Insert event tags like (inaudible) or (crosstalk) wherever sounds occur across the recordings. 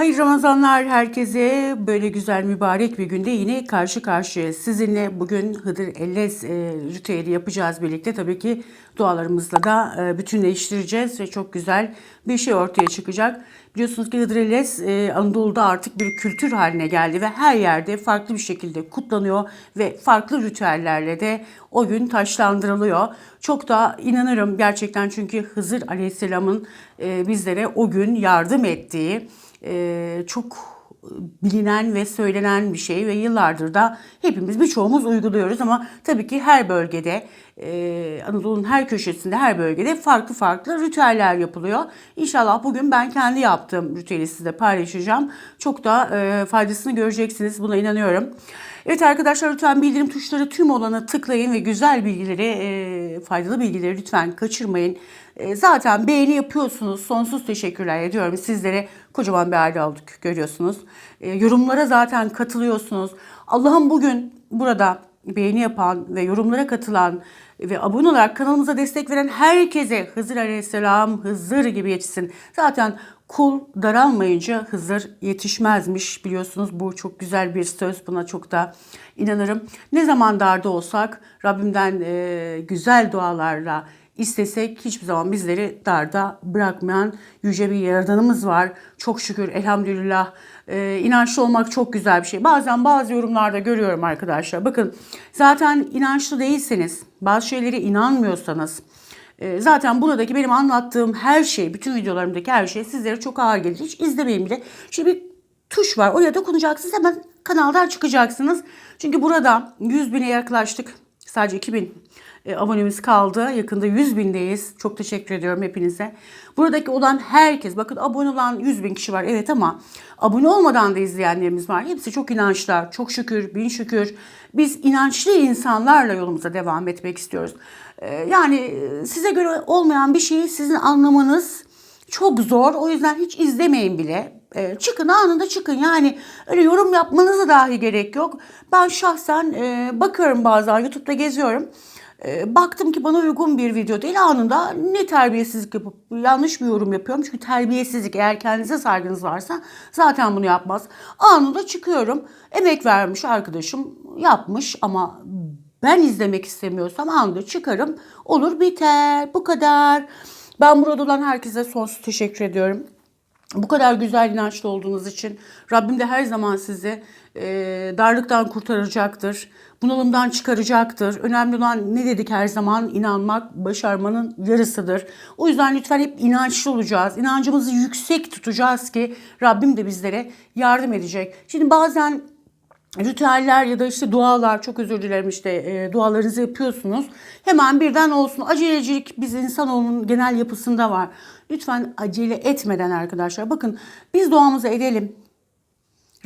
Hayırlı Ramazanlar herkese. Böyle güzel mübarek bir günde yine karşı karşıya sizinle bugün Hıdır Ellez e, ritüeli yapacağız birlikte. Tabii ki dualarımızla da e, bütünleştireceğiz ve çok güzel bir şey ortaya çıkacak. Biliyorsunuz ki Hıdır Ellez e, Anadolu'da artık bir kültür haline geldi ve her yerde farklı bir şekilde kutlanıyor ve farklı ritüellerle de o gün taşlandırılıyor. Çok da inanırım gerçekten çünkü Hızır Aleyhisselam'ın e, bizlere o gün yardım ettiği e, çok bilinen ve söylenen bir şey ve yıllardır da hepimiz birçoğumuz uyguluyoruz ama tabii ki her bölgede e, Anadolu'nun her köşesinde her bölgede farklı farklı ritüeller yapılıyor. İnşallah bugün ben kendi yaptığım ritüeli size paylaşacağım. Çok da e, faydasını göreceksiniz buna inanıyorum. Evet arkadaşlar lütfen bildirim tuşları tüm olanı tıklayın ve güzel bilgileri, e, faydalı bilgileri lütfen kaçırmayın. E, zaten beğeni yapıyorsunuz. Sonsuz teşekkürler ediyorum sizlere. Kocaman bir aile olduk görüyorsunuz. E, yorumlara zaten katılıyorsunuz. Allah'ım bugün burada beğeni yapan ve yorumlara katılan ve abone olarak kanalımıza destek veren herkese Hızır Aleyhisselam Hızır gibi yetişsin. Zaten kul daralmayınca Hızır yetişmezmiş biliyorsunuz bu çok güzel bir söz buna çok da inanırım. Ne zaman darda olsak Rabbimden e, güzel dualarla istesek hiçbir zaman bizleri darda bırakmayan yüce bir yaradanımız var. Çok şükür elhamdülillah e, inançlı olmak çok güzel bir şey. Bazen bazı yorumlarda görüyorum arkadaşlar. Bakın zaten inançlı değilseniz bazı şeylere inanmıyorsanız e, zaten buradaki benim anlattığım her şey, bütün videolarımdaki her şey sizlere çok ağır gelir. Hiç izlemeyin bile. Şimdi bir tuş var. Oraya dokunacaksınız. Hemen kanaldan çıkacaksınız. Çünkü burada 100 bine yaklaştık. Sadece 2000 e, abonemiz kaldı. Yakında 100 bindeyiz. Çok teşekkür ediyorum hepinize. Buradaki olan herkes, bakın abone olan 100 bin kişi var evet ama abone olmadan da izleyenlerimiz var. Hepsi çok inançlar. Çok şükür, bin şükür. Biz inançlı insanlarla yolumuza devam etmek istiyoruz. E, yani e, size göre olmayan bir şeyi sizin anlamanız çok zor. O yüzden hiç izlemeyin bile. E, çıkın anında çıkın. Yani öyle yorum yapmanıza dahi gerek yok. Ben şahsen e, bakıyorum bazen YouTube'da geziyorum. E, baktım ki bana uygun bir video değil anında ne terbiyesizlik yapıp yanlış bir yorum yapıyorum. Çünkü terbiyesizlik eğer kendinize saygınız varsa zaten bunu yapmaz. Anında çıkıyorum. Emek vermiş arkadaşım yapmış ama ben izlemek istemiyorsam anında çıkarım. Olur biter bu kadar. Ben burada olan herkese sonsuz teşekkür ediyorum. Bu kadar güzel inançlı olduğunuz için Rabbim de her zaman sizi e, darlıktan kurtaracaktır. Bunalımdan çıkaracaktır. Önemli olan ne dedik her zaman? İnanmak başarmanın yarısıdır. O yüzden lütfen hep inançlı olacağız. İnancımızı yüksek tutacağız ki Rabbim de bizlere yardım edecek. Şimdi bazen ritüeller ya da işte dualar çok özür dilerim işte e, dualarınızı yapıyorsunuz. Hemen birden olsun. Acelecilik biz insanoğlunun genel yapısında var. Lütfen acele etmeden arkadaşlar. Bakın biz duamızı edelim.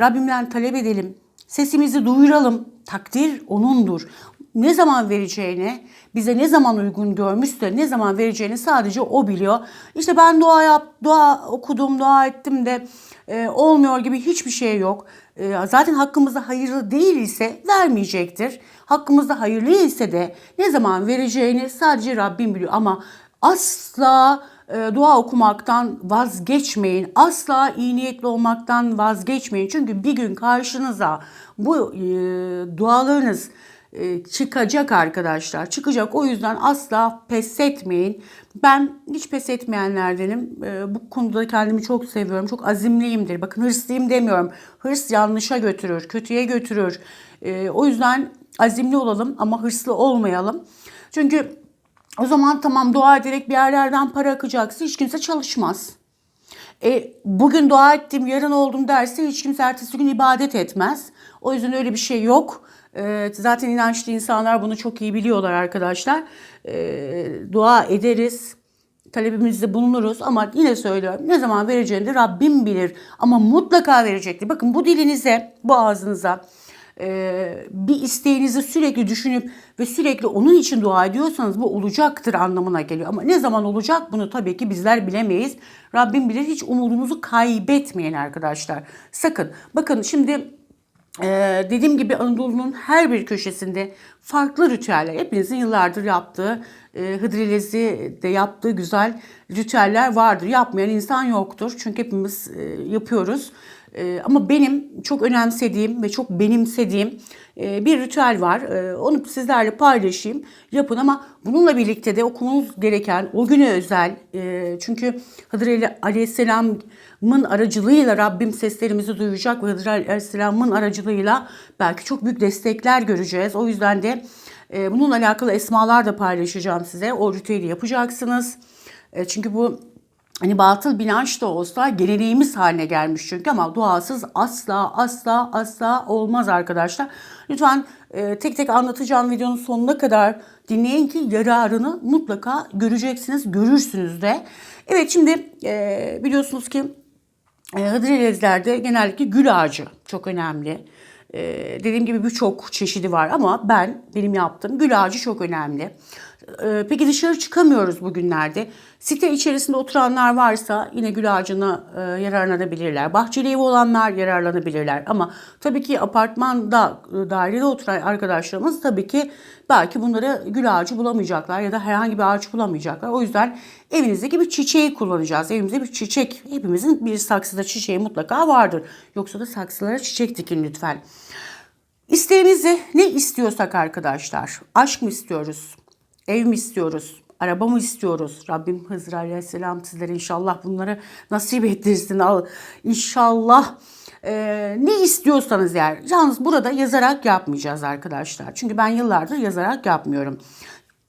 Rabbimden talep edelim. Sesimizi duyuralım. Takdir O'nundur. Ne zaman vereceğini, bize ne zaman uygun görmüşse ne zaman vereceğini sadece O biliyor. İşte ben dua yap, dua okudum, dua ettim de e, olmuyor gibi hiçbir şey yok. E, zaten hakkımızda hayırlı değil ise vermeyecektir. Hakkımızda hayırlı ise de ne zaman vereceğini sadece Rabbim biliyor. Ama asla e, dua okumaktan vazgeçmeyin. Asla iyi niyetli olmaktan vazgeçmeyin. Çünkü bir gün karşınıza bu e, dualarınız çıkacak arkadaşlar. Çıkacak. O yüzden asla pes etmeyin. Ben hiç pes etmeyenlerdenim. E, bu konuda kendimi çok seviyorum. Çok azimliyimdir. Bakın hırslıyım demiyorum. Hırs yanlışa götürür, kötüye götürür. E, o yüzden azimli olalım ama hırslı olmayalım. Çünkü o zaman tamam dua ederek bir yerlerden para akacaksa hiç kimse çalışmaz. E, bugün dua ettim, yarın oldum derse hiç kimse ertesi gün ibadet etmez. O yüzden öyle bir şey yok. E, zaten inançlı insanlar bunu çok iyi biliyorlar arkadaşlar. E, dua ederiz, talebimizde bulunuruz ama yine söylüyorum ne zaman vereceğini de Rabbim bilir. Ama mutlaka verecektir. Bakın bu dilinize, bu ağzınıza e, bir isteğinizi sürekli düşünüp ve sürekli onun için dua ediyorsanız bu olacaktır anlamına geliyor. Ama ne zaman olacak bunu tabii ki bizler bilemeyiz. Rabbim bilir hiç umudunuzu kaybetmeyin arkadaşlar. Sakın. Bakın şimdi ee, dediğim gibi Anadolu'nun her bir köşesinde farklı ritüeller, hepinizin yıllardır yaptığı e, Hıdrellez'i de yaptığı güzel ritüeller vardır. Yapmayan insan yoktur. Çünkü hepimiz e, yapıyoruz. E, ama benim çok önemsediğim ve çok benimsediğim e, bir ritüel var. E, onu sizlerle paylaşayım. Yapın ama bununla birlikte de okumamız gereken o güne özel. E, çünkü Hıdır Aleyhisselam'ın aracılığıyla Rabbim seslerimizi duyacak ve Hıdır Aleyhisselam'ın aracılığıyla belki çok büyük destekler göreceğiz. O yüzden de e, bununla alakalı esmalar da paylaşacağım size. O ritüeli yapacaksınız. E, çünkü bu hani batıl bilinç de olsa geleneğimiz haline gelmiş çünkü ama duasız asla asla asla olmaz arkadaşlar. Lütfen e, tek tek anlatacağım videonun sonuna kadar dinleyin ki yararını mutlaka göreceksiniz, görürsünüz de. Evet şimdi e, biliyorsunuz ki e, Hıdrellezlerde genellikle gül ağacı çok önemli. E, dediğim gibi birçok çeşidi var ama ben benim yaptığım gül ağacı çok önemli. E, peki dışarı çıkamıyoruz bugünlerde. Site içerisinde oturanlar varsa yine gül ağacına e, yararlanabilirler. Bahçeli evi olanlar yararlanabilirler. Ama tabii ki apartmanda, e, dairede oturan arkadaşlarımız tabii ki belki bunları gül ağacı bulamayacaklar ya da herhangi bir ağaç bulamayacaklar. O yüzden evinizdeki bir çiçeği kullanacağız. Evimizde bir çiçek, hepimizin bir saksıda çiçeği mutlaka vardır. Yoksa da saksılara çiçek dikin lütfen. İsteğimizi ne istiyorsak arkadaşlar, aşk mı istiyoruz, ev mi istiyoruz, araba mı istiyoruz? Rabbim Hızır Aleyhisselam sizlere inşallah bunları nasip ettirsin. Al, İnşallah e, ne istiyorsanız yani. Yalnız burada yazarak yapmayacağız arkadaşlar. Çünkü ben yıllardır yazarak yapmıyorum.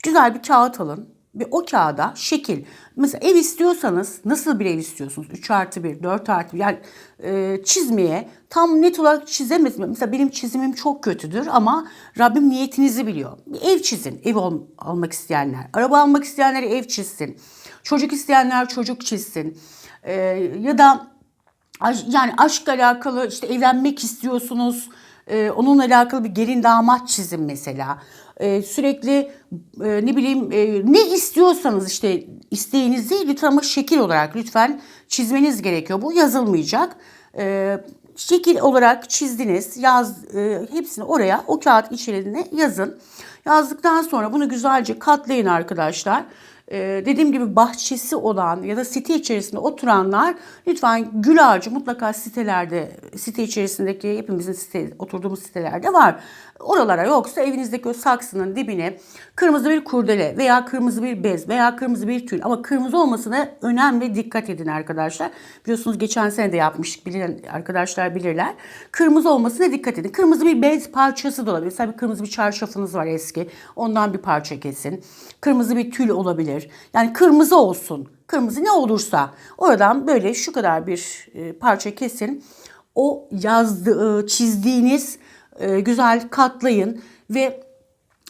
Güzel bir kağıt alın ve o kağıda şekil. Mesela ev istiyorsanız nasıl bir ev istiyorsunuz? 3 artı 1, 4 artı 1 yani e, çizmeye tam net olarak çizemezsiniz. Mesela benim çizimim çok kötüdür ama Rabbim niyetinizi biliyor. Bir ev çizin. Ev ol, almak isteyenler. Araba almak isteyenler ev çizsin. Çocuk isteyenler çocuk çizsin. E, ya da yani aşkla alakalı işte evlenmek istiyorsunuz. Ee, onunla alakalı bir gelin damat çizin mesela. Ee, sürekli e, ne bileyim e, ne istiyorsanız işte isteğinizi lütfen ama şekil olarak lütfen çizmeniz gerekiyor. Bu yazılmayacak. Ee, şekil olarak çizdiniz, yaz e, hepsini oraya o kağıt içeriğine yazın. Yazdıktan sonra bunu güzelce katlayın arkadaşlar. Ee, dediğim gibi bahçesi olan ya da site içerisinde oturanlar lütfen gül ağacı mutlaka sitelerde, site içerisindeki hepimizin site, oturduğumuz sitelerde var. Oralara yoksa evinizdeki o saksının dibine kırmızı bir kurdele veya kırmızı bir bez veya kırmızı bir tül ama kırmızı olmasına önemli dikkat edin arkadaşlar. Biliyorsunuz geçen sene de yapmıştık bilen arkadaşlar bilirler. Kırmızı olmasına dikkat edin. Kırmızı bir bez parçası da olabilir. Mesela bir kırmızı bir çarşafınız var eski. Ondan bir parça kesin. Kırmızı bir tül olabilir. Yani kırmızı olsun. Kırmızı ne olursa oradan böyle şu kadar bir e, parça kesin. O yazdığı, çizdiğiniz e, güzel katlayın ve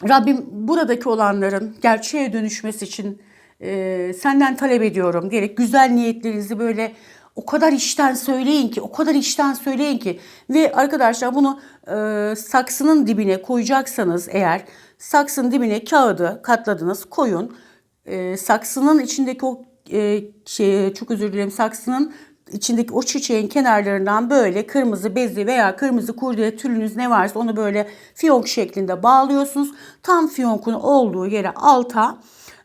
Rabbim buradaki olanların gerçeğe dönüşmesi için e, senden talep ediyorum diyerek güzel niyetlerinizi böyle o kadar işten söyleyin ki, o kadar işten söyleyin ki ve arkadaşlar bunu e, saksının dibine koyacaksanız eğer saksının dibine kağıdı katladınız koyun. E, saksının içindeki o e, şey, çok özür dilerim saksının içindeki o çiçeğin kenarlarından böyle kırmızı bezli veya kırmızı kurdele türünüz ne varsa onu böyle fiyonk şeklinde bağlıyorsunuz. Tam fiyonkun olduğu yere alta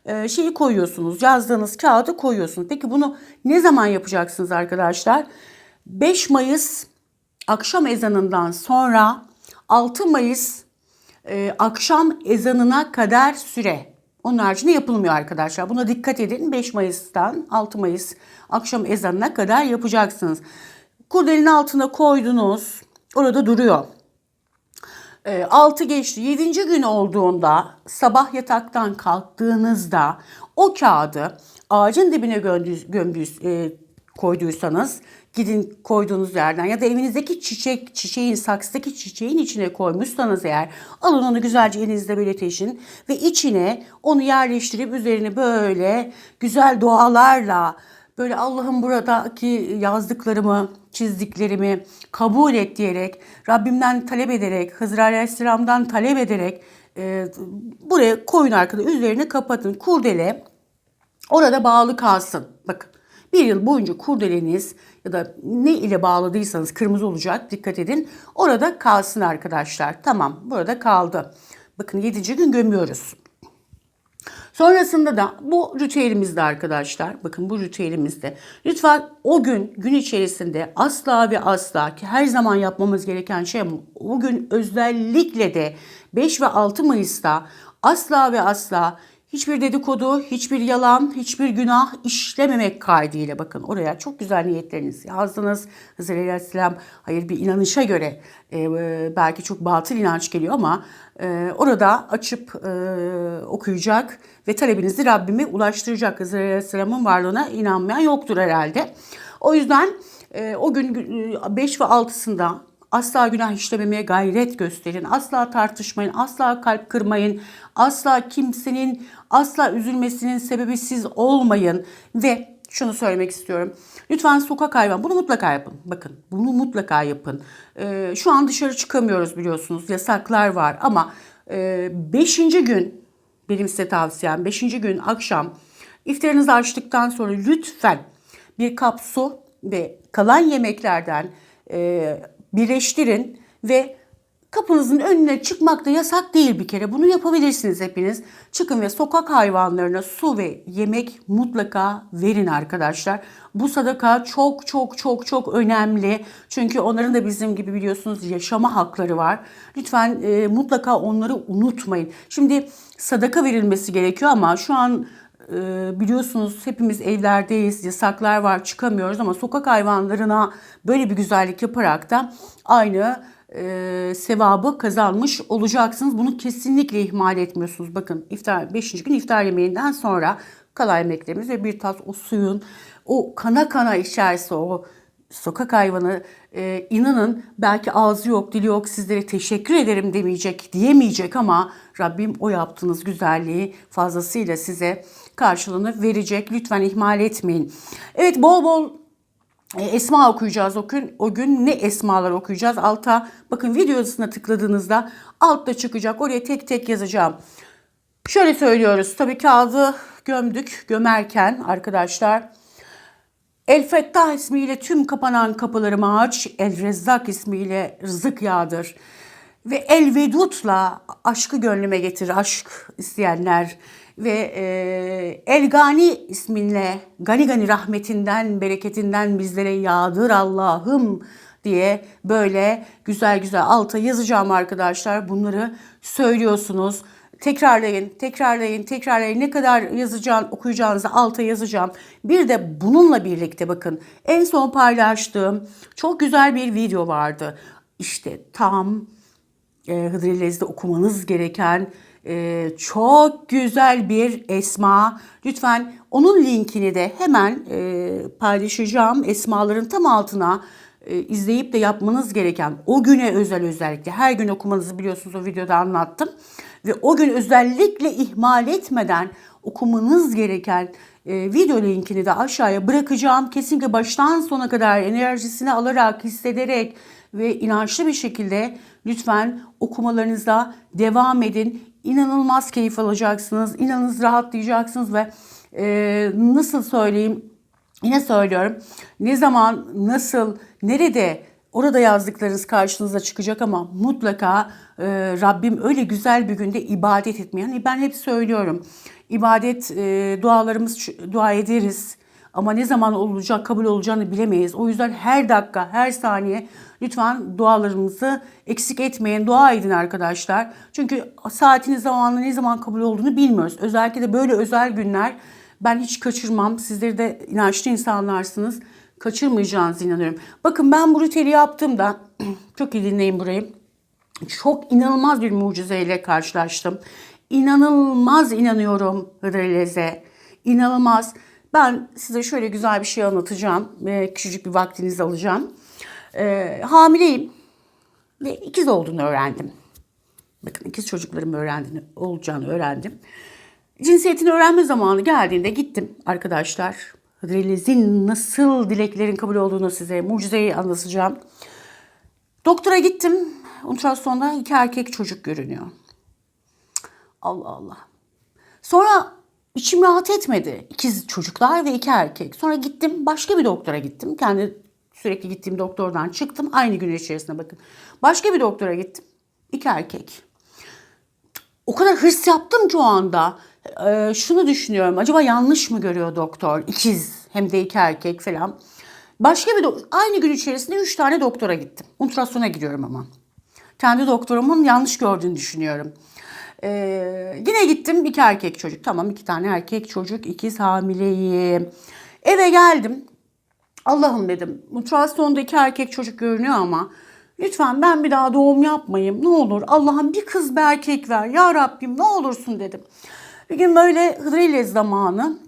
e, şeyi koyuyorsunuz. Yazdığınız kağıdı koyuyorsunuz. Peki bunu ne zaman yapacaksınız arkadaşlar? 5 Mayıs akşam ezanından sonra 6 Mayıs e, akşam ezanına kadar süre. Onun haricinde yapılmıyor arkadaşlar. Buna dikkat edin. 5 Mayıs'tan 6 Mayıs akşam ezanına kadar yapacaksınız. Kurdelin altına koydunuz. Orada duruyor. E, 6 geçti. 7. gün olduğunda sabah yataktan kalktığınızda o kağıdı ağacın dibine gömdüğünüz, e, koyduysanız gidin koyduğunuz yerden ya da evinizdeki çiçek, çiçeğin, saksıdaki çiçeğin içine koymuşsanız eğer alın onu güzelce elinizde böyle teşin ve içine onu yerleştirip üzerine böyle güzel dualarla böyle Allah'ın buradaki yazdıklarımı, çizdiklerimi kabul et diyerek, Rabbimden talep ederek, Hızır Aleyhisselam'dan talep ederek e, buraya koyun arkada üzerine kapatın. Kurdele orada bağlı kalsın. Bir yıl boyunca kurdeleniz ya da ne ile bağladıysanız kırmızı olacak dikkat edin. Orada kalsın arkadaşlar. Tamam burada kaldı. Bakın 7. gün gömüyoruz. Sonrasında da bu ritüelimizde arkadaşlar. Bakın bu ritüelimizde. Lütfen o gün gün içerisinde asla ve asla ki her zaman yapmamız gereken şey o gün özellikle de 5 ve 6 Mayıs'ta asla ve asla hiçbir dedikodu, hiçbir yalan, hiçbir günah işlememek kaydıyla bakın oraya çok güzel niyetlerinizi yazdınız. Hızır Aleyhisselam hayır bir inanışa göre e, e, belki çok batıl inanç geliyor ama e, orada açıp e, okuyacak ve talebinizi Rabbime ulaştıracak. Hızır Aleyhisselam'ın varlığına inanmayan yoktur herhalde. O yüzden e, o gün 5 ve 6'sında Asla günah işlememeye gayret gösterin. Asla tartışmayın. Asla kalp kırmayın. Asla kimsenin asla üzülmesinin sebebi siz olmayın. Ve şunu söylemek istiyorum. Lütfen sokak hayvan bunu mutlaka yapın. Bakın bunu mutlaka yapın. Ee, şu an dışarı çıkamıyoruz biliyorsunuz. Yasaklar var ama e, beşinci gün benim size tavsiyem beşinci gün akşam iftarınızı açtıktan sonra lütfen bir kap su ve kalan yemeklerden e, birleştirin ve kapınızın önüne çıkmak da yasak değil bir kere. Bunu yapabilirsiniz hepiniz. Çıkın ve sokak hayvanlarına su ve yemek mutlaka verin arkadaşlar. Bu sadaka çok çok çok çok önemli. Çünkü onların da bizim gibi biliyorsunuz yaşama hakları var. Lütfen e, mutlaka onları unutmayın. Şimdi sadaka verilmesi gerekiyor ama şu an e, biliyorsunuz hepimiz evlerdeyiz, yasaklar var, çıkamıyoruz ama sokak hayvanlarına böyle bir güzellik yaparak da aynı e, sevabı kazanmış olacaksınız. Bunu kesinlikle ihmal etmiyorsunuz. Bakın iftar 5. gün iftar yemeğinden sonra kalan yemeklerimiz ve bir tas o suyun o kana kana içerse o sokak hayvanı e, inanın belki ağzı yok dili yok sizlere teşekkür ederim demeyecek diyemeyecek ama Rabbim o yaptığınız güzelliği fazlasıyla size karşılığını verecek. Lütfen ihmal etmeyin. Evet bol bol esma okuyacağız o gün. O gün ne esmalar okuyacağız? Alta bakın videosuna tıkladığınızda altta çıkacak. Oraya tek tek yazacağım. Şöyle söylüyoruz. Tabii kağıdı gömdük. Gömerken arkadaşlar El Fettah ismiyle tüm kapanan kapılarımı aç. El Rezzak ismiyle rızık yağdır. Ve El Vedut'la aşkı gönlüme getir aşk isteyenler. Ve e, El Gani isminle gani gani rahmetinden, bereketinden bizlere yağdır Allah'ım diye böyle güzel güzel alta yazacağım arkadaşlar. Bunları söylüyorsunuz. Tekrarlayın, tekrarlayın, tekrarlayın. Ne kadar yazacağım, okuyacağınızı alta yazacağım. Bir de bununla birlikte bakın en son paylaştığım çok güzel bir video vardı. İşte tam e, Hıdrellez'de okumanız gereken e, çok güzel bir esma. Lütfen onun linkini de hemen e, paylaşacağım. Esmaların tam altına e, izleyip de yapmanız gereken o güne özel özellikle her gün okumanızı biliyorsunuz o videoda anlattım. Ve o gün özellikle ihmal etmeden okumanız gereken e, video linkini de aşağıya bırakacağım. Kesinlikle baştan sona kadar enerjisini alarak, hissederek ve inançlı bir şekilde lütfen okumalarınıza devam edin. İnanılmaz keyif alacaksınız, inanılmaz rahatlayacaksınız ve e, nasıl söyleyeyim, yine söylüyorum, ne zaman, nasıl, nerede Orada yazdıklarınız karşınıza çıkacak ama mutlaka e, Rabbim öyle güzel bir günde ibadet etmeyi. Hani ben hep söylüyorum. İbadet e, dualarımız dua ederiz. Ama ne zaman olacak, kabul olacağını bilemeyiz. O yüzden her dakika, her saniye lütfen dualarımızı eksik etmeyin. Dua edin arkadaşlar. Çünkü saatini, zamanı ne zaman kabul olduğunu bilmiyoruz. Özellikle de böyle özel günler ben hiç kaçırmam. Sizleri de inançlı insanlarsınız kaçırmayacağınızı inanıyorum. Bakın ben bu ritüeli yaptığımda (clears throat) çok iyi dinleyin burayı. Çok inanılmaz bir mucizeyle karşılaştım. İnanılmaz inanıyorum Hıdrellez'e. İnanılmaz. Ben size şöyle güzel bir şey anlatacağım. Ee, küçücük bir vaktinizi alacağım. Ee, hamileyim ve ikiz olduğunu öğrendim. Bakın ikiz çocuklarım öğrendiğini, olacağını öğrendim. Cinsiyetini öğrenme zamanı geldiğinde gittim arkadaşlar. Reliz'in nasıl dileklerin kabul olduğunu size mucizeyi anlatacağım. Doktora gittim. Ultrasonda iki erkek çocuk görünüyor. Allah Allah. Sonra içim rahat etmedi. İkiz çocuklar ve iki erkek. Sonra gittim başka bir doktora gittim. Kendi sürekli gittiğim doktordan çıktım. Aynı gün içerisinde bakın. Başka bir doktora gittim. İki erkek. O kadar hırs yaptım ki o anda. Ee, şunu düşünüyorum. Acaba yanlış mı görüyor doktor? İkiz hem de iki erkek falan. Başka bir aynı gün içerisinde üç tane doktora gittim. Ultrasona giriyorum ama. Kendi doktorumun yanlış gördüğünü düşünüyorum. Ee, yine gittim iki erkek çocuk. Tamam iki tane erkek çocuk, ikiz hamileyim. Eve geldim. Allah'ım dedim ultrasonda iki erkek çocuk görünüyor ama lütfen ben bir daha doğum yapmayayım ne olur. Allah'ım bir kız bir erkek ver ya Rabbim ne olursun dedim. Bir gün böyle Hıdrellez zamanı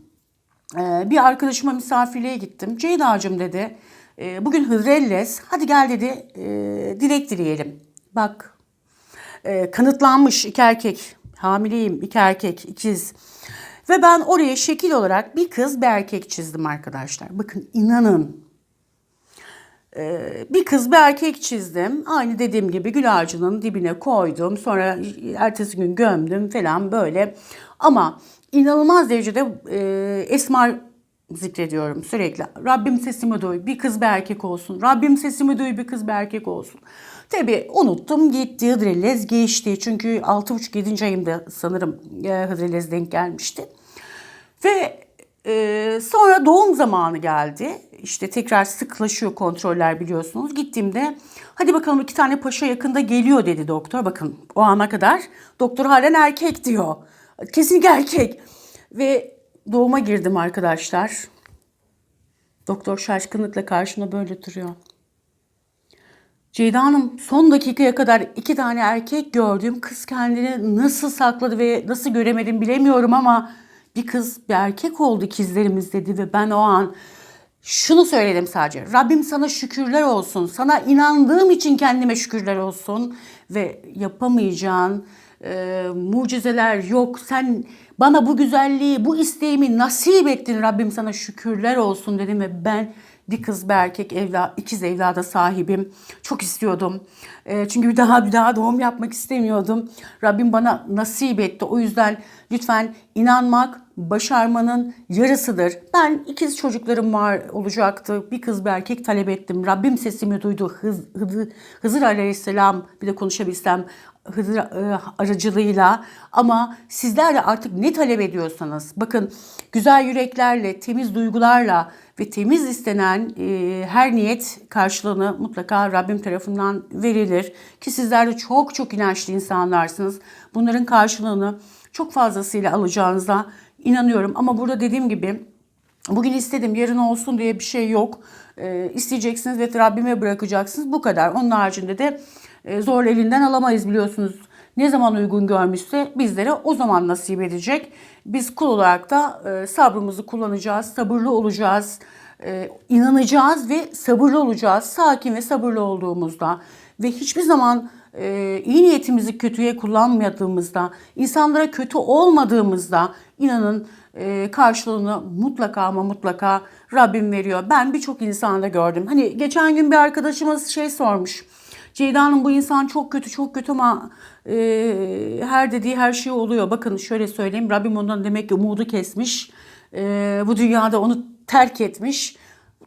ee, bir arkadaşıma misafirliğe gittim. Ceyda'cığım dedi "e, bugün Hıdrellez hadi gel dedi e, dilek dileyelim. Bak e, kanıtlanmış iki erkek hamileyim iki erkek ikiz. Ve ben oraya şekil olarak bir kız bir erkek çizdim arkadaşlar. Bakın inanın bir kız bir erkek çizdim. Aynı dediğim gibi gül ağacının dibine koydum. Sonra ertesi gün gömdüm falan böyle. Ama inanılmaz derecede e, esmar zikrediyorum sürekli. Rabbim sesimi duy bir kız bir erkek olsun. Rabbim sesimi duy bir kız bir erkek olsun. Tabii unuttum gitti Hıdrellez geçti. Çünkü 6,5-7. ayımda sanırım e, Hıdrellez denk gelmişti. Ve e, sonra doğum zamanı geldi. İşte tekrar sıklaşıyor kontroller biliyorsunuz. Gittiğimde hadi bakalım iki tane paşa yakında geliyor dedi doktor. Bakın o ana kadar doktor halen erkek diyor. Kesinlikle erkek. Ve doğuma girdim arkadaşlar. Doktor şaşkınlıkla karşımda böyle duruyor. Ceyda Hanım son dakikaya kadar iki tane erkek gördüm. Kız kendini nasıl sakladı ve nasıl göremedim bilemiyorum ama bir kız bir erkek oldu ikizlerimiz dedi ve ben o an şunu söyledim sadece. Rabbim sana şükürler olsun. Sana inandığım için kendime şükürler olsun ve yapamayacağın e, mucizeler yok. Sen bana bu güzelliği, bu isteğimi nasip ettin. Rabbim sana şükürler olsun dedim ve ben bir kız bir erkek evla, ikiz evlada sahibim. Çok istiyordum. E, çünkü bir daha bir daha doğum yapmak istemiyordum. Rabbim bana nasip etti. O yüzden lütfen inanmak başarmanın yarısıdır. Ben ikiz çocuklarım var olacaktı. Bir kız bir erkek talep ettim. Rabbim sesimi duydu. Hız, Hızır, Hızır Aleyhisselam bir de konuşabilsem Hızır e, aracılığıyla ama sizler de artık ne talep ediyorsanız bakın güzel yüreklerle, temiz duygularla ve temiz istenen e, her niyet karşılığını mutlaka Rabbim tarafından verilir. Ki sizler de çok çok inançlı insanlarsınız. Bunların karşılığını çok fazlasıyla alacağınıza inanıyorum. Ama burada dediğim gibi bugün istedim yarın olsun diye bir şey yok. E, isteyeceksiniz ve Rabbime bırakacaksınız. Bu kadar. Onun haricinde de e, zor elinden alamayız biliyorsunuz. Ne zaman uygun görmüşse bizlere o zaman nasip edecek. Biz kul olarak da e, sabrımızı kullanacağız, sabırlı olacağız, e, inanacağız ve sabırlı olacağız. Sakin ve sabırlı olduğumuzda ve hiçbir zaman e, iyi niyetimizi kötüye kullanmadığımızda, insanlara kötü olmadığımızda inanın karşılığını mutlaka ama mutlaka Rabbim veriyor. Ben birçok insanda gördüm. Hani geçen gün bir arkadaşımız şey sormuş. Ceyda Hanım bu insan çok kötü çok kötü ama e, her dediği her şey oluyor. Bakın şöyle söyleyeyim Rabbim ondan demek ki umudu kesmiş. E, bu dünyada onu terk etmiş.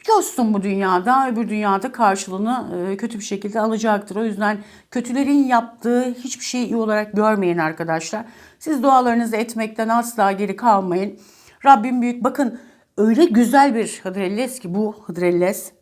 Yoksun bu dünyada, öbür dünyada karşılığını e, kötü bir şekilde alacaktır. O yüzden kötülerin yaptığı hiçbir şeyi iyi olarak görmeyin arkadaşlar. Siz dualarınızı etmekten asla geri kalmayın. Rabbim büyük. Bakın öyle güzel bir Hıdrellez ki bu Hıdrellez.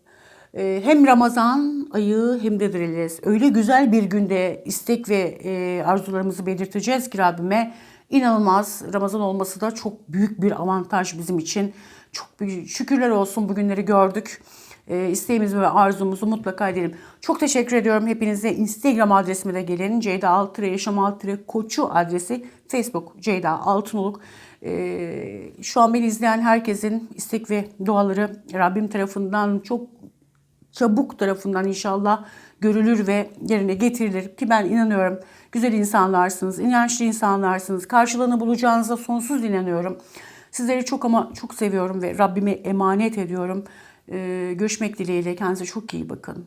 Ee, hem Ramazan ayı hem de Hıdrellez. Öyle güzel bir günde istek ve e, arzularımızı belirteceğiz ki Rabbime. İnanılmaz. Ramazan olması da çok büyük bir avantaj bizim için. Çok büyük şükürler olsun bugünleri gördük. E, isteğimizi ve arzumuzu mutlaka edelim. Çok teşekkür ediyorum hepinize. Instagram adresime de gelin. Ceyda Altıre Yaşam Altıre Koçu adresi. Facebook Ceyda Altınoluk. E, şu an beni izleyen herkesin istek ve duaları Rabbim tarafından çok çabuk tarafından inşallah görülür ve yerine getirilir ki ben inanıyorum güzel insanlarsınız, inançlı insanlarsınız. Karşılığını bulacağınıza sonsuz inanıyorum. Sizleri çok ama çok seviyorum ve Rabbime emanet ediyorum. Ee, görüşmek dileğiyle kendinize çok iyi bakın.